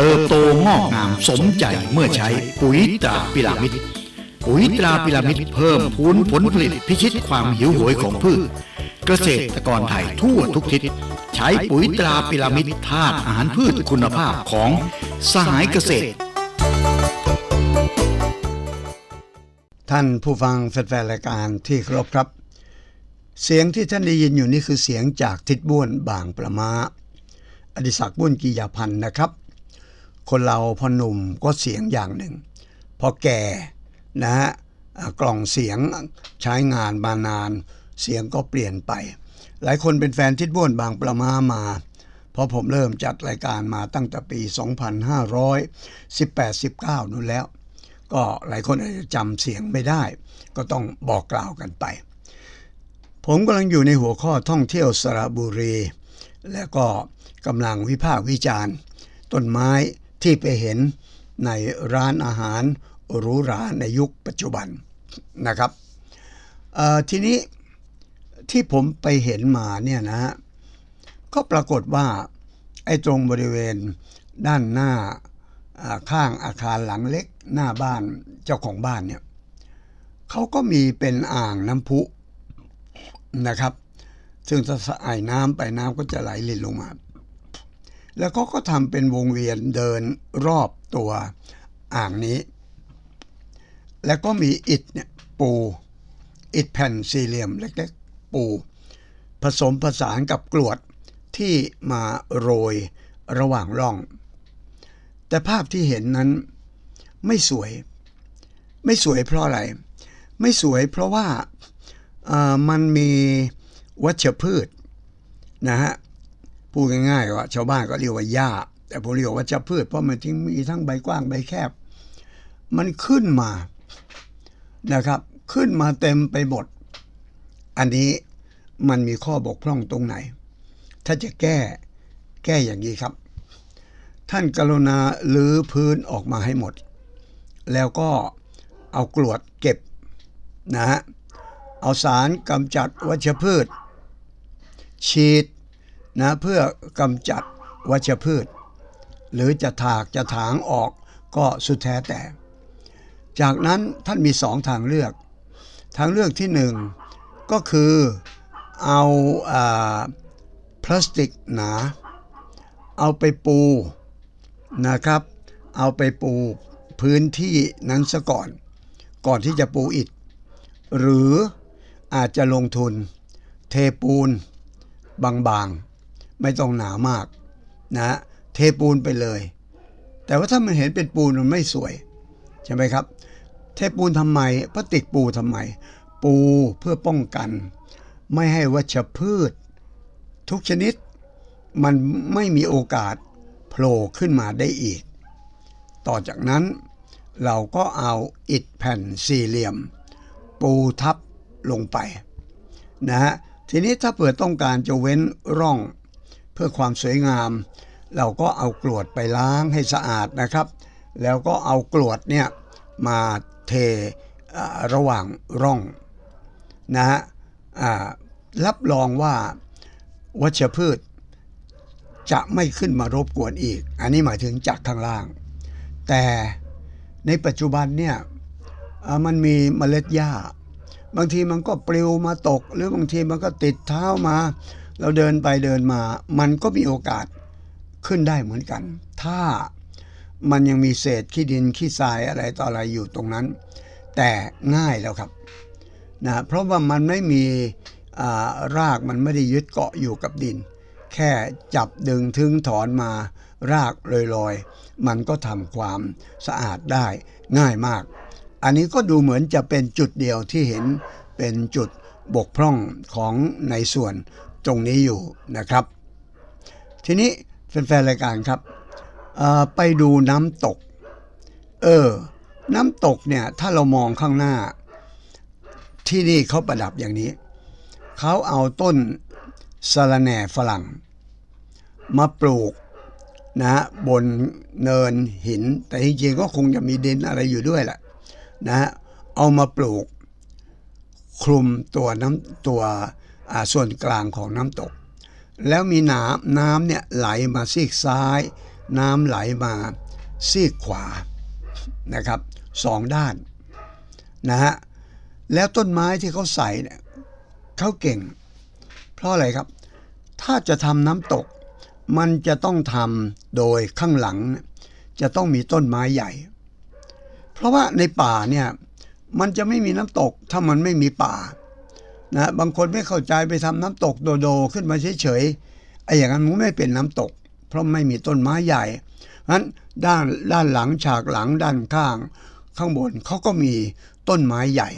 เติบโตงอกงามสมใจเมื่อใช้ปุ๋ยตราพิรามิดปุ๋ยตราพิรามิดเพิ่มพูนผลผลิตพิชิตความหิวโหยของพืช เกษตรกรไทยทั่วทุกทิศใช้ปุ๋ยตราพิรามิดธาตุอาหารพืชคุณภาพของสหายเกษตร ท่านผู้ฟังแฟนรายการที่เคารพครับ เสียงที่ท่านได้ยินอยู่นี่คือเสียงจากทิดบ้วนบางประมาอดิศักดิ์บุญกิยาพันธ์นะครับ คนเราพอหนุ่มก็เสียงอย่างหนึ่ง พอแก่นะฮะกล่องเสียงใช้งานมานาน เสียงก็เปลี่ยนไป หลายคนเป็นแฟนทิดบ้วนบางประมามา เพราะผมเริ่มจัดรายการมาตั้งแต่ปี 2518-19นู่นแล้ว ก็หลายคนอาจจะจำเสียงไม่ได้ ก็ต้องบอกกล่าวกันไป ผมกำลังอยู่ในหัวข้อท่องเที่ยวสระบุรี และก็กำลังวิพากษ์วิจารณ์ ต้นไม้ ที่ไปเห็นในร้านอาหารหรูหราในยุคปัจจุบันนะครับทีนี้ที่ผมไปเห็นมาเนี่ยนะฮะก็ปรากฏว่าไอ้ตรงบริเวณด้านหน้าอ่าข้างอาคารหลังเล็กหน้าบ้านเจ้าของบ้านเนี่ยเขาก็มีเป็นอ่างน้ำพุนะครับ ซึ่งถ้าสายน้ำไปน้ำก็จะไหลลินลงมา แล้วก็ก็ทำเป็นวงเวียนเดินรอบตัวอ่างนี้ แล้วก็มีอิฐเนี่ยปูอิฐแผ่นสี่เหลี่ยมเล็กๆ ปู ผสมผสานกับกรวดที่มาโรยระหว่างร่อง แต่ภาพที่เห็นนั้นไม่สวย ไม่สวยเพราะอะไร ไม่สวยเพราะว่ามันมีวัชพืชนะฮะ พูดง่ายๆว่าชาวบ้านก็เรียกว่าหญ้า แต่ผมเรียกว่าวัชพืชเพราะมันจึงมีทั้งใบกว้างใบแคบ มันขึ้นมานะครับ ขึ้นมาเต็มไปหมด อันนี้มันมีข้อบกพร่องตรงไหน ถ้าจะแก้แก้อย่างนี้ครับ ท่านกรุณาลื้อพื้นออกมาให้หมด แล้วก็เอากรวดเก็บนะฮะเอาสารกำจัดวัชพืช ฉีด นะเพื่อกำจัดวัชพืช หรือจะถากจะถางออกก็สุดแท้แต่ จากนั้นท่านมีสองทางเลือก ทางเลือกที่หนึ่งก็คือเอาอาพลาสติกหนา เอาไปปูนะครับ เอาไปปูพื้นที่นั้นซะก่อน ก่อนที่จะปูอิฐ หรืออาจจะลงทุน เทปูน บางๆ ไม่ต้องหนามากนะเทปูนไปเลย แต่ว่าถ้ามันเห็นเป็นปูนมันไม่สวยใช่ไหมครับ เทปูนทำไมพลาสติกปูทำไม ปูเพื่อป้องกัน ไม่ให้วัชพืช ทุกชนิดมันไม่มีโอกาสโผล่ขึ้นมาได้อีก ต่อจากนั้นเราก็เอาอิฐแผ่นสี่เหลี่ยม ปูทับลงไปนะฮะทีนี้ถ้าเผื่อต้องการจะเว้นร่อง พื่อความสวยงาม เราก็เอากรวดไปล้างให้สะอาดนะครับ แล้วก็เอากรวดเนี่ยมาเทระหว่างร่องนะฮะรับรองว่าวัชพืช จะไม่ขึ้นมารบกวนอีก อันนี้หมายถึงจากข้างล่าง แต่ในปัจจุบันเนี่ยมันมีเมล็ดหญ้า บางทีมันก็ปลิวมาตก หรือบางทีมันก็ติดเท้ามา เราเดินไปเดินมา มันก็มีโอกาสขึ้นได้เหมือนกัน ถ้ามันยังมีเศษขี้ดินขี้ทรายอะไรต่ออะไรอยู่ตรงนั้น แต่ง่ายแล้วครับนะเพราะว่ามันไม่มีอ่ารากมันไม่ได้ยึดเกาะอยู่กับดิน แค่จับดึงทึงถอนมารากลอยๆ มันก็ทำความสะอาดได้ง่ายมาก อันนี้ก็ดูเหมือนจะเป็นจุดเดียวที่เห็นเป็นจุดบกพร่องของในส่วน ตรงนี้อยู่นะครับ ทีนี้แฟนๆรายการครับไปดูน้ำตก เออ น้ำตกเนี่ยถ้าเรามองข้างหน้า ที่นี่เขาประดับอย่างนี้เขาเอาต้นสะระแหน่ฝรั่ง มาปลูกนะฮะบนเนินหิน แต่จริงๆก็คงจะมีดินอะไรอยู่ด้วยแหละนะฮะเอามาปลูกคลุมตัวน้ำตัว ส่วนกลางของน้ำตก แล้วมีน้ำน้ำเนี่ยไหลมาซีกซ้าย น้ำไหลมาซีกขวานะครับสองด้านนะฮะแล้วต้นไม้ที่เขาใส่เนี่ยเขาเก่ง เพราะอะไรครับ ถ้าจะทำน้ำตก มันจะต้องทำโดยข้างหลัง จะต้องมีต้นไม้ใหญ่ เพราะว่าในป่าเนี่ยมันจะไม่มีน้ำตกถ้ามันไม่มีป่า นะบางคนไม่เข้าใจไปทำน้ำตกโดโดขึ้นมาเฉยๆไอ้อย่างนั้นมันไม่เป็นน้ำตก เพราะไม่มีต้นไม้ใหญ่นั้นด้านด้านหลังฉากหลังด้านข้าง ข้างบนเขาก็มีต้นไม้ใหญ่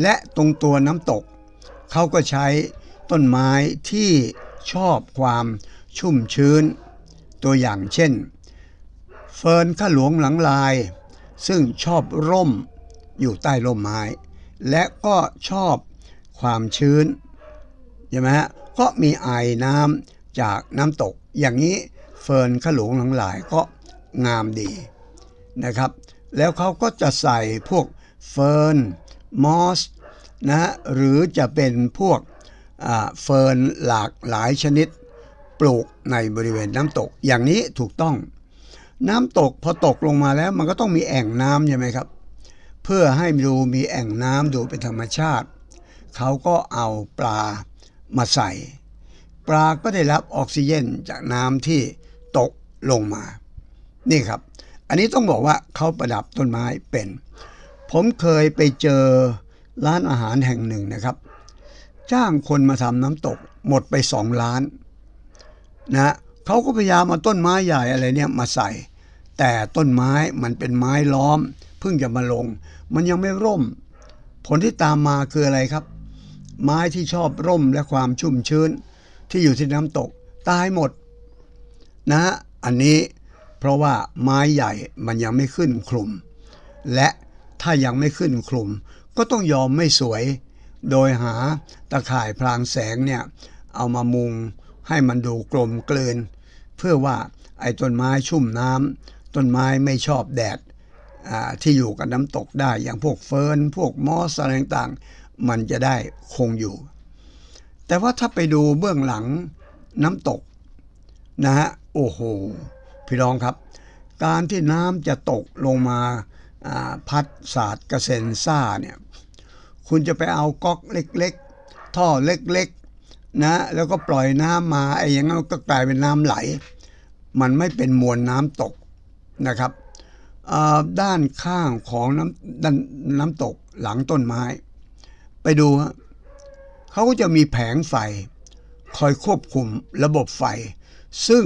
และตรงตัวน้ำตกเขาก็ใช้ต้นไม้ที่ชอบความชุ่มชื้น ตัวอย่างเช่น เฟิร์นข้าหลวงหลังลาย ซึ่งชอบร่มอยู่ใต้ร่มไม้ และก็ชอบ ความชื้นใช่ไหมฮะก็มีไอน้ำจากน้ำตก อย่างนี้เฟิร์นขลวงหลังหลายก็งามดีนะครับ แล้วเขาก็จะใส่พวกเฟิร์นมอสนะฮะหรือจะเป็นพวกเฟิร์นหลากหลายชนิดปลูกในบริเวณน้ำตก อย่างนี้ถูกต้อง น้ำตกพอตกลงมาแล้วมันก็ต้องมีแอ่งน้ำใช่ไหมครับ เพื่อให้ดูมีแอ่งน้ำดูเป็นธรรมชาติ เขาก็เอาปลามาใส่ ปลาก็ได้รับออกซิเจนจากน้ำที่ตกลงมา นี่ครับ อันนี้ต้องบอกว่าเขาประดับต้นไม้เป็น ผมเคยไปเจอร้านอาหารแห่งหนึ่งนะครับ จ้างคนมาทำน้ำตกหมดไปสองล้านนะเขาก็พยายามเอาต้นไม้ใหญ่อะไรเนี่ยมาใส่ แต่ต้นไม้มันเป็นไม้ล้อม เพิ่งจะมาลง มันยังไม่ร่ม ผลที่ตามมาคืออะไรครับ ไม้ที่ชอบร่มและความชุ่มชื้น ที่อยู่ที่น้ำตกตายหมด นะอันนี้เพราะว่าไม้ใหญ่มันยังไม่ขึ้นคลุม และถ้ายังไม่ขึ้นคลุม ก็ต้องยอมไม่สวย โดยหาตะข่ายพรางแสงเนี่ยเอามามุงให้มันดูกลมเกลืน เพื่อว่าไอ้ต้นไม้ชุ่มน้ำต้นไม้ไม่ชอบแดดที่อยู่กับน้ำตกได้อย่างพวกเฟิร์นพวกมอสอะไรต่าง มันจะได้คงอยู่ แต่ว่าถ้าไปดูเบื้องหลังน้ำตกนะฮะโอ้โหพี่น้องครับ การที่น้ำจะตกลงมาพัดสาดกระเซ็นซ่าเนี่ยคุณจะไปเอาก๊อกเล็กๆ ท่อเล็กๆนะแล้วก็ปล่อยน้ำมาไอ้อย่างนั้นก็กลายเป็นน้ำไหล มันไม่เป็นมวลน้ำตกนะครับด้านข้างของน้ำด้านน้ำตกหลังต้นไม้ ไปดูฮะเขาก็จะมีแผงไฟ คอยควบคุมระบบไฟ ซึ่ง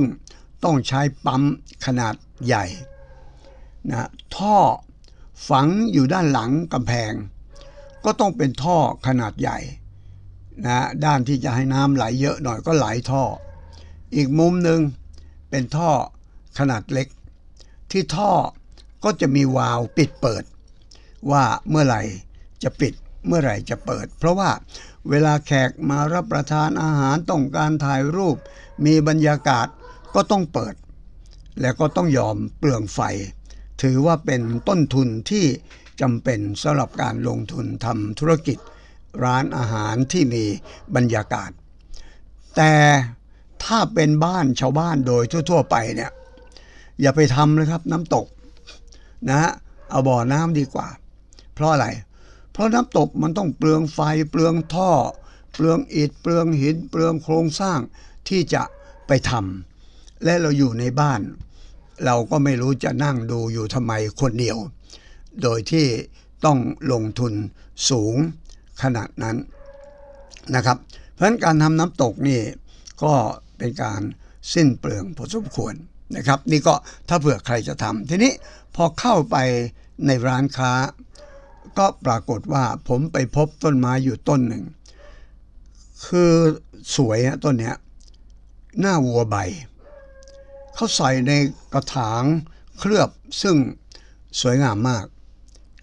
ต้องใช้ปั๊มขนาดใหญ่นะท่อฝังอยู่ด้านหลังกำแพง ก็ต้องเป็นท่อขนาดใหญ่นะด้านที่จะให้น้ำไหลเยอะหน่อยก็ไหลท่อ อีกมุมหนึ่งเป็นท่อขนาดเล็ก ที่ท่อก็จะมีวาล์วปิดเปิด ว่าเมื่อไหร่จะปิด เมื่อไหร่จะเปิด เพราะว่าเวลาแขกมารับประทานอาหารต้องการถ่ายรูป มีบรรยากาศก็ต้องเปิด แล้วก็ต้องยอมเปลืองไฟ ถือว่าเป็นต้นทุนที่จำเป็นสำหรับการลงทุนทำธุรกิจ ร้านอาหารที่มีบรรยากาศ แต่ถ้าเป็นบ้านชาวบ้านโดยทั่ว ๆ ไปเนี่ยอย่าไปทำเลยครับน้ำตกนะฮะเอาบ่อน้ำดีกว่า เพราะอะไร เพราะน้ำตกมันต้องเปลืองไฟเปลืองท่อ เปลืองอิฐเปลืองหิน เปลืองโครงสร้างที่จะไปทำและเราอยู่ในบ้าน เราก็ไม่รู้จะนั่งดูอยู่ทำไมคนเดียว โดยที่ต้องลงทุนสูงขนาดนั้นนะครับ เพราะนั้นการทำน้ำตกนี่ก็เป็นการสิ้นเปลืองพอสมควรนะครับ นี่ก็ถ้าเผื่อใครจะทำทีนี้พอเข้าไปในร้านค้า ก็ปรากฏว่าผมไปพบต้นไม้อยู่ต้นหนึ่ง คือสวยฮะต้นเนี้ยหน้าวัวใบ เขาใส่ในกระถางเคลือบซึ่งสวยงามมาก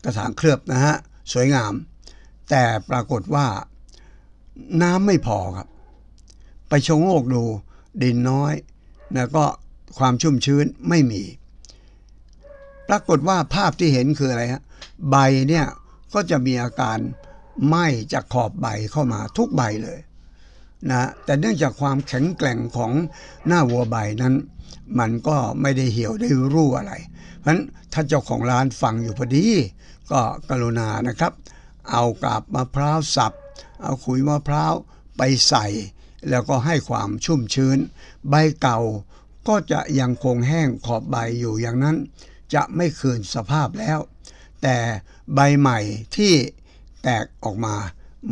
กระถางเคลือบนะฮะสวยงาม แต่ปรากฏว่าน้ำไม่พอครับ ไปชะโงกดูดินน้อยแล้วก็ความชุ่มชื้นไม่มี ปรากฏว่าภาพที่เห็นคืออะไรฮะ ใบเนี่ยก็จะมีอาการไหม้จากขอบใบเข้ามาทุกใบเลยนะแต่เนื่องจากความแข็งแกร่งของหน้าวัวใบนั้น มันก็ไม่ได้เหี่ยวได้รู้อะไร เพราะฉะนั้นถ้าเจ้าของร้านฟังอยู่พอดี ก็กรุณานะครับ เอากาบมะพร้าวสับ เอาขุยมะพร้าวไปใส่ แล้วก็ให้ความชุ่มชื้น ใบเก่าก็จะยังคงแห้งขอบใบอยู่อย่างนั้น จะไม่คืนสภาพแล้ว แต่ใบใหม่ที่แตกออกมา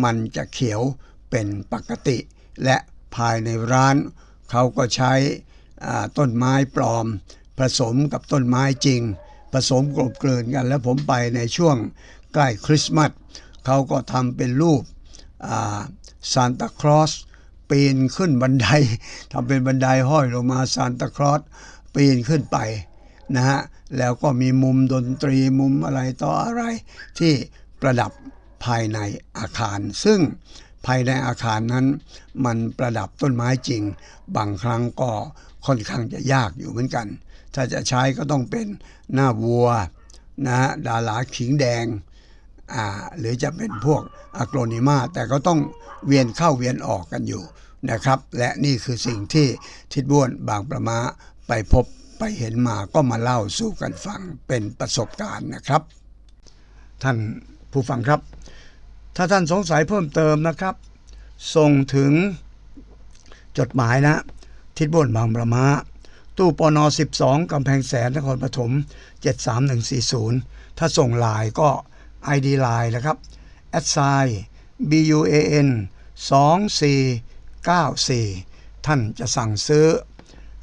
มันจะเขียวเป็นปกติ และภายในร้าน เขาก็ใช้ต้นไม้ปลอม ผสมกับต้นไม้จริง ผสมกลบเกลื่อนกัน แล้วผมไปในช่วงใกล้คริสต์มาสเขาก็ทำเป็นรูปซานตาคลอสปีนขึ้นบันไดทำเป็นบันไดห้อยลงมาซานตาคลอสปีนขึ้นไป นะฮะแล้วก็มีมุมดนตรีมุมอะไรต่ออะไร ที่ประดับภายในอาคาร ซึ่งภายในอาคารนั้น มันประดับต้นไม้จริง บางครั้งก็ค่อนข้างจะยากอยู่เหมือนกัน ถ้าจะใช้ก็ต้องเป็นหน้าวัวนะฮะดาราขิงแดงอ่าหรือจะเป็นพวกอะโกรนิมาแต่ก็ต้องเวียนเข้าเวียนออกกันอยู่นะครับ และนี่คือสิ่งที่ทิดบ้วนบางประมาไปพบ ไปเห็นมาก็มาเล่าสู่กันฟังเป็นประสบการณ์นะครับ ท่านผู้ฟังครับ ถ้าท่านสงสัยเพิ่มเติมนะครับ ส่งถึงจดหมายนะ ทิศบนบางประมาตู้ปน 12 กำแพงแสนนครปฐม 73140 ถ้าส่งลน์ก็ ID ไลน์นะครับ a d s i BUAN 2494 ท่านจะสั่งซื้อ